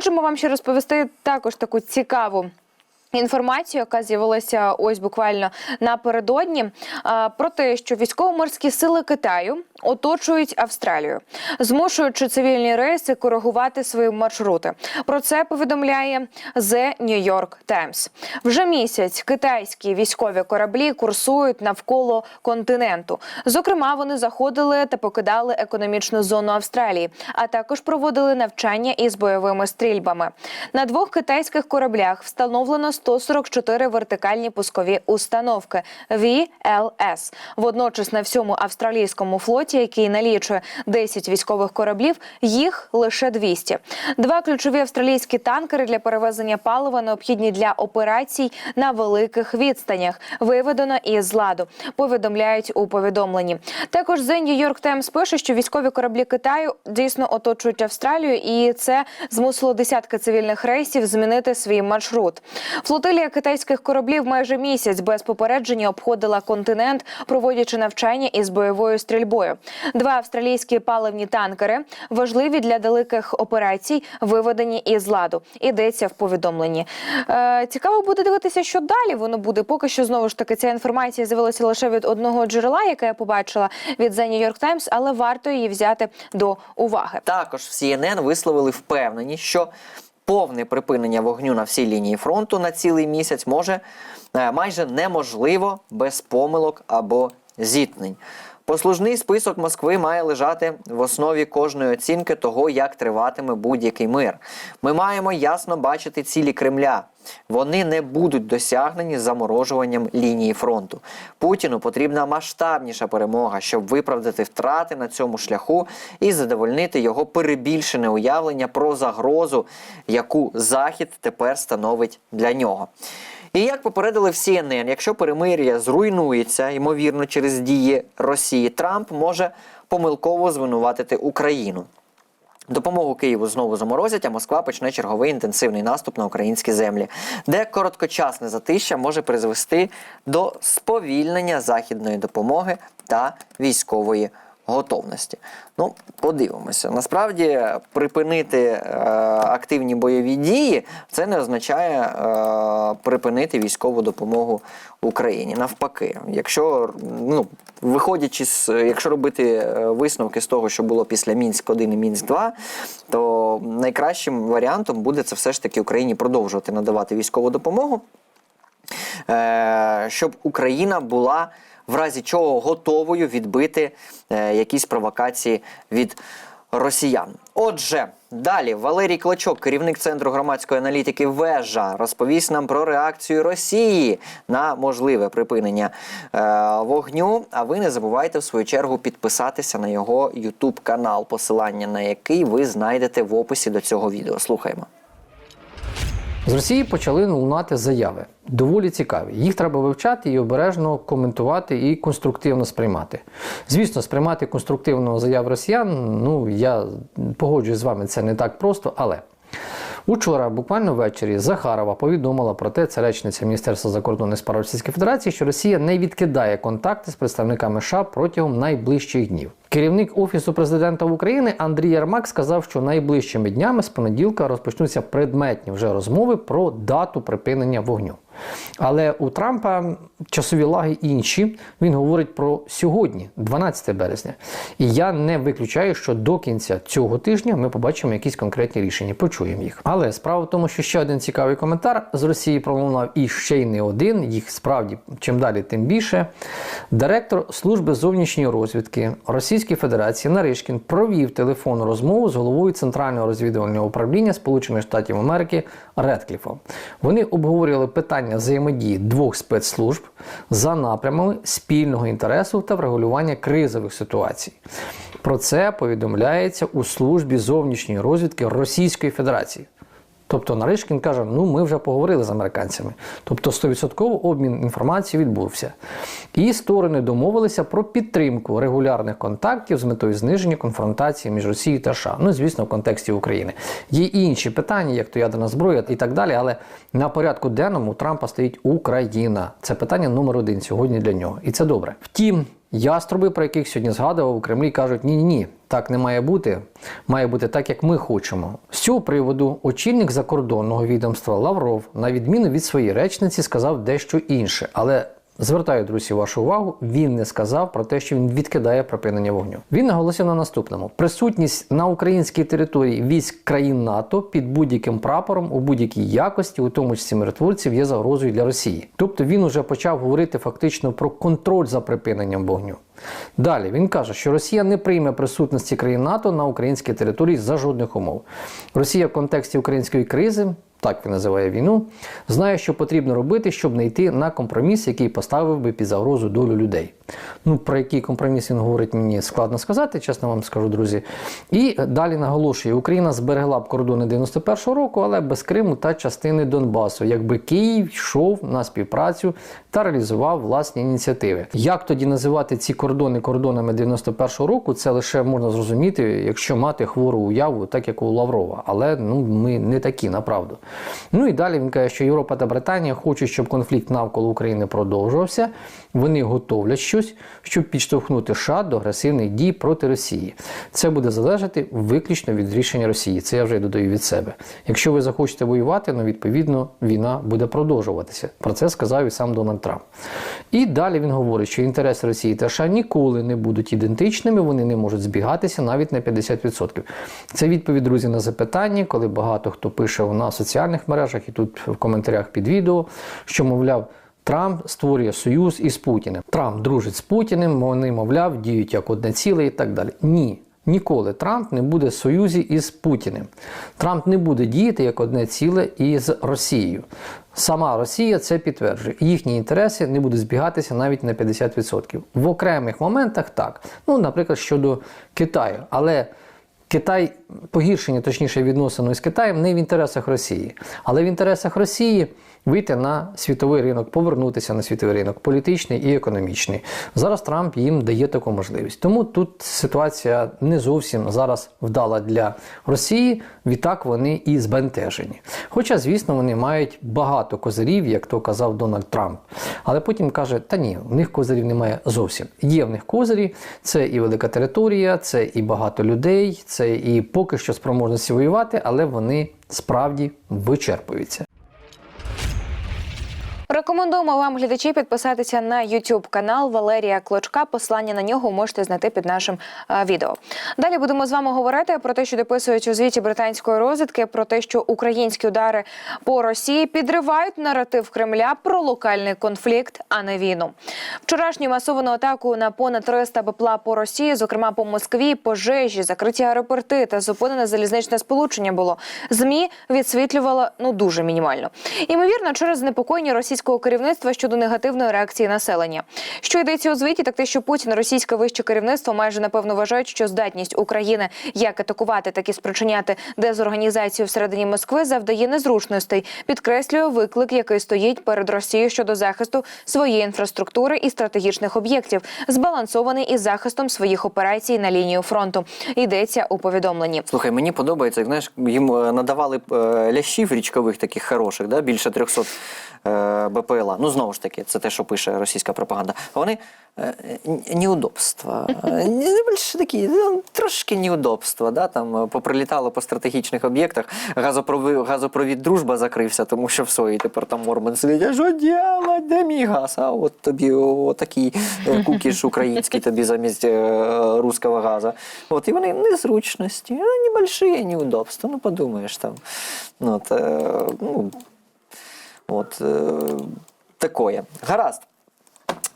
Хочемо вам ще розповісти також таку цікаву. Інформацію, яка з'явилася ось буквально напередодні, про те, що військово-морські сили Китаю оточують Австралію, змушуючи цивільні рейси коригувати свої маршрути. Про це повідомляє The New York Times. Вже місяць китайські військові кораблі курсують навколо континенту. Зокрема, вони заходили та покидали економічну зону Австралії, а також проводили навчання із бойовими стрільбами. На двох китайських кораблях встановлено 144 вертикальні пускові установки VLS. Водночас на всьому австралійському флоті, який налічує 10 військових кораблів, їх лише 200. Два ключові австралійські танкери для перевезення палива необхідні для операцій на великих відстанях. Виведено із ладу. Повідомляють у повідомленні. Також The New York Times пише, що військові кораблі Китаю дійсно оточують Австралію, і це змусило десятки цивільних рейсів змінити свій маршрут. Флотилія китайських кораблів майже місяць без попередження обходила континент, проводячи навчання із бойовою стрільбою. Два австралійські паливні танкери важливі для далеких операцій, виведені із ладу. Йдеться в повідомленні. Е, цікаво буде дивитися, що далі воно буде. Поки що знову ж таки ця інформація з'явилася лише від одного джерела, яке я побачила від The New York Times, але варто її взяти до уваги. Також в CNN висловили впевненість, що повне припинення вогню на всій лінії фронту на цілий місяць може е, майже неможливо без помилок або зіткнень. Послужний список Москви має лежати в основі кожної оцінки того, як триватиме будь-який мир. Ми маємо ясно бачити цілі Кремля. Вони не будуть досягнені заморожуванням лінії фронту. Путіну потрібна масштабніша перемога, щоб виправдати втрати на цьому шляху і задовольнити його перебільшене уявлення про загрозу, яку Захід тепер становить для нього. І як попередили в CNN, якщо перемир'я зруйнується, ймовірно, через дії Росії, Трамп може помилково звинуватити Україну. Допомогу Києву знову заморозять, а Москва почне черговий інтенсивний наступ на українські землі, де короткочасне затища може призвести до сповільнення західної допомоги та військової готовності. Ну, подивимося. Насправді, припинити е, активні бойові дії це не означає е, припинити військову допомогу Україні. Навпаки, якщо ну, виходячи з, якщо робити е, висновки з того, що було після Мінськ 1 і Мінськ 2, то найкращим варіантом буде це все ж таки Україні продовжувати надавати військову допомогу, е, щоб Україна була в разі чого готовою відбити е, якісь провокації від росіян. Отже, далі Валерій Клочок, керівник центру громадської аналітики Вежа, розповість нам про реакцію Росії на можливе припинення е, вогню. А ви не забувайте в свою чергу підписатися на його YouTube канал, посилання на який ви знайдете в описі до цього відео. Слухаємо. З Росії почали лунати заяви. Доволі цікаві. Їх треба вивчати і обережно коментувати і конструктивно сприймати. Звісно, сприймати конструктивно заяв росіян, ну я погоджуюсь з вами, це не так просто, але. Учора, буквально ввечері, Захарова повідомила про те, це речниця Міністерства закордонних справ Російської Федерації, що Росія не відкидає контакти з представниками США протягом найближчих днів. Керівник Офісу президента України Андрій Ярмак сказав, що найближчими днями з понеділка розпочнуться предметні вже розмови про дату припинення вогню. Але у Трампа часові лаги інші. Він говорить про сьогодні, 12 березня. І я не виключаю, що до кінця цього тижня ми побачимо якісь конкретні рішення, почуємо їх. Але справа в тому, що ще один цікавий коментар з Росії пролунав і ще й не один. Їх справді чим далі, тим більше. Директор служби зовнішньої розвідки Російської Федерації Наришкін провів телефонну розмову з головою Центрального розвідувального управління Сполучених Штатів Америки Редкліфом. Вони обговорювали питання взаємодії двох спецслужб за напрямами спільного інтересу та врегулювання кризових ситуацій. Про це повідомляється у службі зовнішньої розвідки Російської Федерації. Тобто Наришкін каже, ну ми вже поговорили з американцями. Тобто 100% обмін інформацією відбувся. І сторони домовилися про підтримку регулярних контактів з метою зниження конфронтації між Росією та США. Ну, звісно, в контексті України. Є інші питання, як то ядерна зброя і так далі. Але на порядку денному Трампа стоїть Україна. Це питання номер один сьогодні для нього. І це добре. Втім. Яструби, про яких сьогодні згадував у Кремлі, кажуть: ні, ні, ні, так не має бути. Має бути так, як ми хочемо. З цього приводу очільник закордонного відомства Лавров, на відміну від своєї речниці, сказав дещо інше. Але Звертаю, друзі, вашу увагу, він не сказав про те, що він відкидає припинення вогню. Він наголосив на наступному: присутність на українській території військ країн НАТО під будь-яким прапором у будь-якій якості, у тому числі миротворців, є загрозою для Росії. Тобто він уже почав говорити фактично про контроль за припиненням вогню. Далі він каже, що Росія не прийме присутності країн НАТО на українській території за жодних умов. Росія в контексті української кризи так він називає війну, знає, що потрібно робити, щоб не йти на компроміс, який поставив би під загрозу долю людей. Ну, про який компроміс він говорить, мені складно сказати, чесно вам скажу, друзі. І далі наголошує, Україна зберегла б кордони 91-го року, але без Криму та частини Донбасу, якби Київ йшов на співпрацю та реалізував власні ініціативи. Як тоді називати ці кордони кордонами 91-го року, це лише можна зрозуміти, якщо мати хвору уяву, так як у Лаврова. Але ну, ми не такі, направду. Ну і далі він каже, що Європа та Британія хочуть, щоб конфлікт навколо України продовжувався. Вони готовлять щось, щоб підштовхнути США до агресивних дій проти Росії. Це буде залежати виключно від рішення Росії. Це я вже додаю від себе. Якщо ви захочете воювати, ну відповідно війна буде продовжуватися. Про це сказав і сам Дональд Трамп. І далі він говорить, що інтереси Росії та США ніколи не будуть ідентичними, вони не можуть збігатися навіть на 50%. Це відповідь, друзі, на запитання, коли багато хто пише на соціальних мережах і тут в коментарях під відео, що мовляв. Трамп створює союз із Путіним. Трамп дружить з Путіним, вони, мовляв, діють як одне ціле і так далі. Ні. Ніколи Трамп не буде в союзі із Путіним. Трамп не буде діяти як одне ціле із Росією. Сама Росія це підтверджує. Їхні інтереси не будуть збігатися навіть на 50%. В окремих моментах так. Ну, наприклад, щодо Китаю. Але Китай погіршення, точніше, відносин з Китаєм не в інтересах Росії, але в інтересах Росії вийти на світовий ринок, повернутися на світовий ринок, політичний і економічний. Зараз Трамп їм дає таку можливість. Тому тут ситуація не зовсім зараз вдала для Росії. Відтак вони і збентежені. Хоча, звісно, вони мають багато козирів, як то казав Дональд Трамп. Але потім каже: та ні, в них козирів немає зовсім. Є в них козирі, це і велика територія, це і багато людей, це і поки що спроможності воювати, але вони справді вичерпуються. Рекомендуємо вам, глядачі, підписатися на YouTube канал Валерія Клочка. Послання на нього можете знайти під нашим е, відео. Далі будемо з вами говорити про те, що дописують у звіті британської розвідки, про те, що українські удари по Росії підривають наратив Кремля про локальний конфлікт, а не війну. Вчорашню масовану атаку на понад 300 БПЛА по Росії, зокрема по Москві, пожежі, закриті аеропорти та зупинене залізничне сполучення було. Змі відсвітлювало ну дуже мінімально. Імовірно, через занепокоєння російського керівництва щодо негативної реакції населення. Що йдеться у звіті, так те, що Путін, російське вище керівництво, майже напевно вважають, що здатність України як атакувати, так і спричиняти дезорганізацію всередині Москви завдає незручностей. Підкреслює виклик, який стоїть перед Росією щодо захисту своєї інфраструктури і стратегічних об'єктів, збалансований із захистом своїх операцій на лінію фронту. Йдеться у повідомленні. Слухай, мені подобається, як знаєш, їм е, надавали е, лящів річкових таких хороших, да? більше 300 е, БПЛА. Ну, знову ж таки, це те, що пише російська пропаганда. Вони е, неудобства. Не більше такі, ну, трошки неудобства. Да? Там е, поприлітало по стратегічних об'єктах. Газопровід, газопровід дружба закрився, тому що все, і тепер там Мормон сидить, що делать, де мій газ? А от тобі отакий е, кукіш український тобі замість русского газу. От, і вони незручності, ну, небольшие неудобства, ну подумаєш там. Ну, от, ну, От е, такое. Гаразд.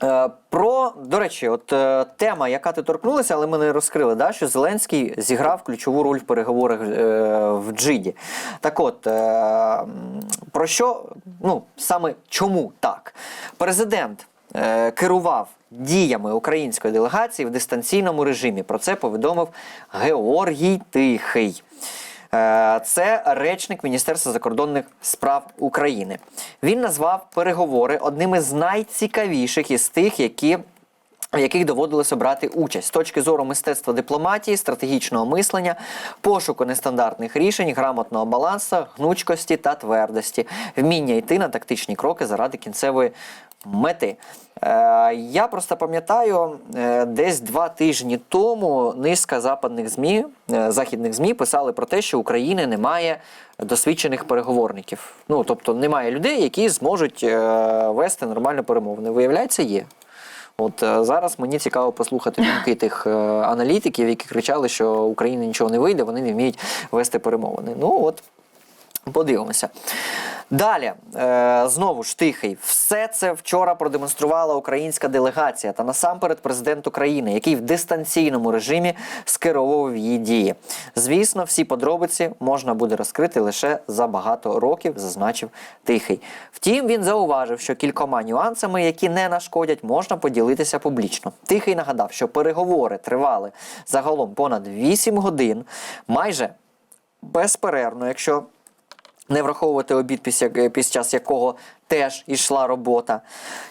Е, Про, до речі, от е, тема, яка ти торкнулася, але ми не розкрили, да, що Зеленський зіграв ключову роль в переговорах е, в Джиді. Так от, е, про що, ну, саме чому так? Президент е, керував діями української делегації в дистанційному режимі. Про це повідомив Георгій Тихий. Е, Це речник Міністерства закордонних справ України. Він назвав переговори одними з найцікавіших із тих, які. В яких доводилося брати участь з точки зору мистецтва дипломатії, стратегічного мислення, пошуку нестандартних рішень, грамотного балансу, гнучкості та твердості, вміння йти на тактичні кроки заради кінцевої мети. Е, Я просто пам'ятаю, е, десь два тижні тому низка западних ЗМІ, е, західних ЗМІ писали про те, що України немає досвідчених переговорників. Ну тобто немає людей, які зможуть вести нормальну перемовини. Виявляється, є. От зараз мені цікаво послухати думки тих аналітиків, які кричали, що Україні нічого не вийде, вони не вміють вести перемовини. Ну от Подивимося. Далі, е, знову ж тихий. Все це вчора продемонструвала українська делегація та насамперед президент України, який в дистанційному режимі скеровував її дії. Звісно, всі подробиці можна буде розкрити лише за багато років, зазначив тихий. Втім, він зауважив, що кількома нюансами, які не нашкодять, можна поділитися публічно. Тихий нагадав, що переговори тривали загалом понад 8 годин, майже безперервно, якщо не враховувати обід, після, під час якого теж йшла робота.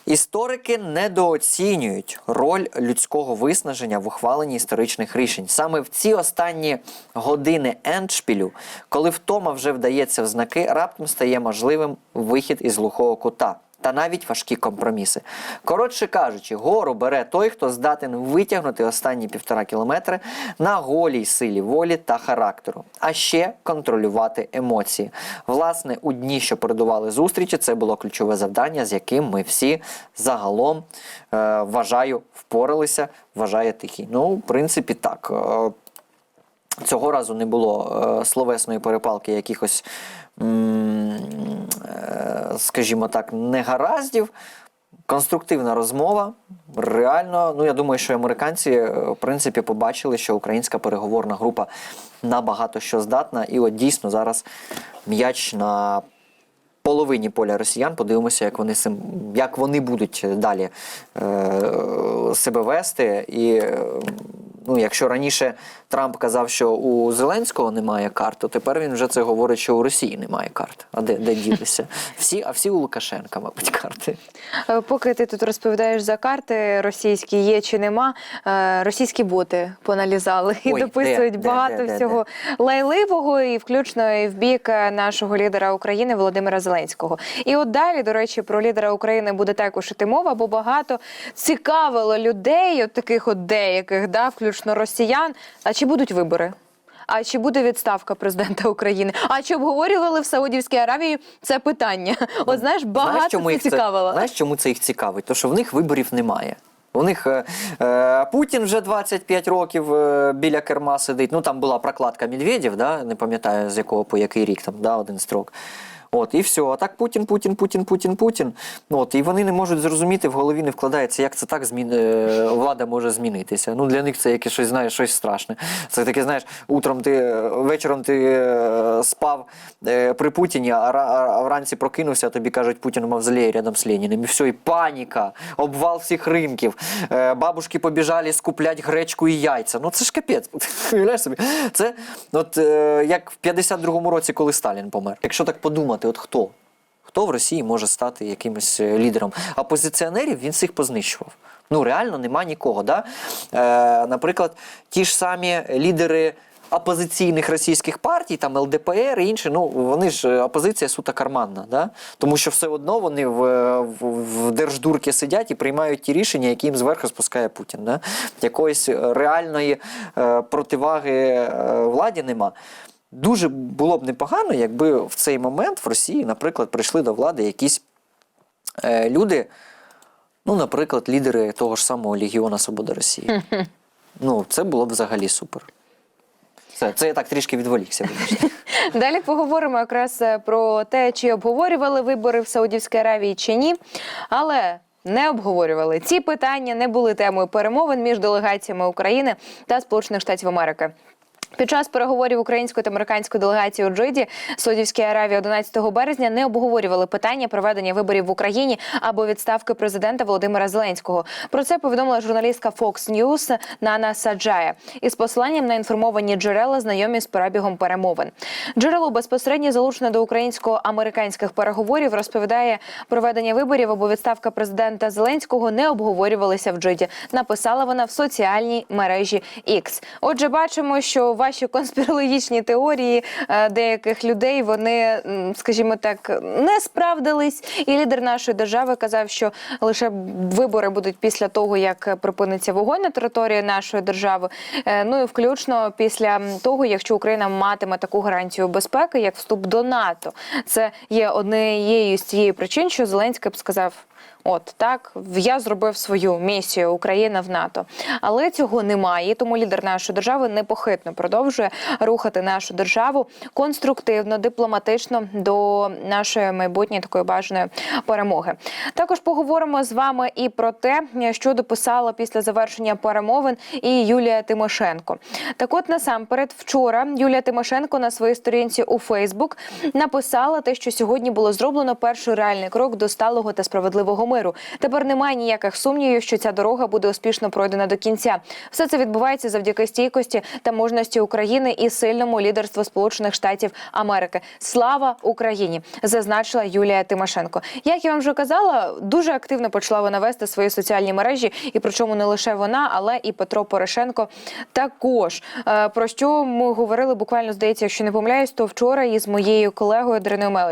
Історики недооцінюють роль людського виснаження в ухваленні історичних рішень. Саме в ці останні години ендшпілю, коли втома вже вдається в знаки, раптом стає можливим вихід із глухого кута. Та навіть важкі компроміси. Коротше кажучи, гору бере той, хто здатен витягнути останні півтора кілометри на голій силі волі та характеру, а ще контролювати емоції. Власне, у дні, що передували зустрічі, це було ключове завдання, з яким ми всі загалом е, вважаю впоралися. Вважає тихий. Ну, в принципі, так. Е, Цього разу не було е, словесної перепалки якихось, м, скажімо так, негараздів. Конструктивна розмова. Реально, ну я думаю, що американці е, в принципі побачили, що українська переговорна група набагато що здатна, і от дійсно зараз м'яч на половині поля росіян. Подивимося, як вони як вони будуть далі е, себе вести. І е, ну, якщо раніше Трамп казав, що у Зеленського немає карт, то тепер він вже це говорить, що у Росії немає карт. А де, де ділися? Всі, а всі у Лукашенка, мабуть, карти. Е, Поки ти тут розповідаєш за карти, російські є чи нема, е, російські боти поналізали і Ой, дописують де, де, багато де, де, всього лайливого, і включно і в бік е, нашого лідера України Володимира Зеленського. І от далі, до речі, про лідера України буде також іти мова, бо багато цікавило людей, от таких от деяких, да, включно росіян. А чи будуть вибори? А чи буде відставка президента України? А чи обговорювали в Саудівській Аравії це питання? От знаєш, багато чому це їх цікавило. Знаєш, чому це їх цікавить? То що в них виборів немає. У них е, е, Путін вже 25 років е, біля керма сидить. Ну там була прокладка Медведєв, да? не пам'ятаю з якого по який рік там, да, один строк. От, і все. А так Путін, Путін, Путін, Путін, Путін. От, і вони не можуть зрозуміти, в голові не вкладається, як це так змін... е, влада може змінитися. Ну, для них це якесь щось, знаєш, щось страшне. Це таке, знаєш, утром ти вечором ти е, спав е, при Путіні, а, ра- а вранці прокинувся, а тобі кажуть, Путін у мавзолеї рядом з Леніним. І все, і паніка, обвал всіх ринків. Бабушки побіжали скуплять гречку і яйця. Ну це ж капець. Собі? Це от як в 52-му році, коли Сталін помер. Якщо так подумати, от хто? Хто в Росії може стати якимось е, лідером? Опозиціонерів він всіх познищував. Ну реально нема нікого. Да? Е, наприклад, ті ж самі лідери опозиційних російських партій, там ЛДПР і інші, ну вони ж е, опозиція суто карманна, да? тому що все одно вони в, в, в держдурки сидять і приймають ті рішення, які їм зверху спускає Путін. Да? Якоїсь е, реальної е, противаги е, владі нема. Дуже було б непогано, якби в цей момент в Росії, наприклад, прийшли до влади якісь е, люди, ну, наприклад, лідери того ж самого Легіона Свободи Росії. Ну, це було б взагалі супер. Це, це я так трішки відволікся. Далі поговоримо якраз е, про те, чи обговорювали вибори в Саудівській Аравії чи ні. Але не обговорювали ці питання, не були темою перемовин між делегаціями України та Сполучених Штатів Америки. Під час переговорів української та американської делегації у Джиді Саудівській Аравії 11 березня не обговорювали питання проведення виборів в Україні або відставки президента Володимира Зеленського. Про це повідомила журналістка Fox News Нана Саджая із посиланням на інформовані джерела, знайомі з перебігом перемовин. Джерело безпосередньо залучене до українсько-американських переговорів розповідає, проведення виборів або відставка президента Зеленського не обговорювалися в Джиді. Написала вона в соціальній мережі X. Отже, бачимо, що ваші конспірологічні теорії е, деяких людей вони, скажімо так, не справдились. І лідер нашої держави казав, що лише вибори будуть після того, як припиниться вогонь на території нашої держави. Е, Ну і включно після того, якщо Україна матиме таку гарантію безпеки, як вступ до НАТО. Це є однією з цієї причин, що Зеленський б сказав. От так я зробив свою місію Україна в НАТО, але цього немає. Тому лідер нашої держави непохитно продовжує рухати нашу державу конструктивно, дипломатично до нашої майбутньої такої бажаної перемоги. Також поговоримо з вами і про те, що дописала після завершення перемовин і Юлія Тимошенко. Так, от насамперед, вчора Юлія Тимошенко на своїй сторінці у Фейсбук написала те, що сьогодні було зроблено перший реальний крок до сталого та справедливого миру. Тепер немає ніяких сумнівів, що ця дорога буде успішно пройдена до кінця. Все це відбувається завдяки стійкості та мужності України і сильному лідерству Сполучених Штатів Америки. Слава Україні! зазначила Юлія Тимошенко. Як я вам вже казала, дуже активно почала вона вести свої соціальні мережі, і причому не лише вона, але і Петро Порошенко також. Е, Про що ми говорили буквально здається, якщо не помиляюсь, то вчора із моєю колегою Дриною Мелич.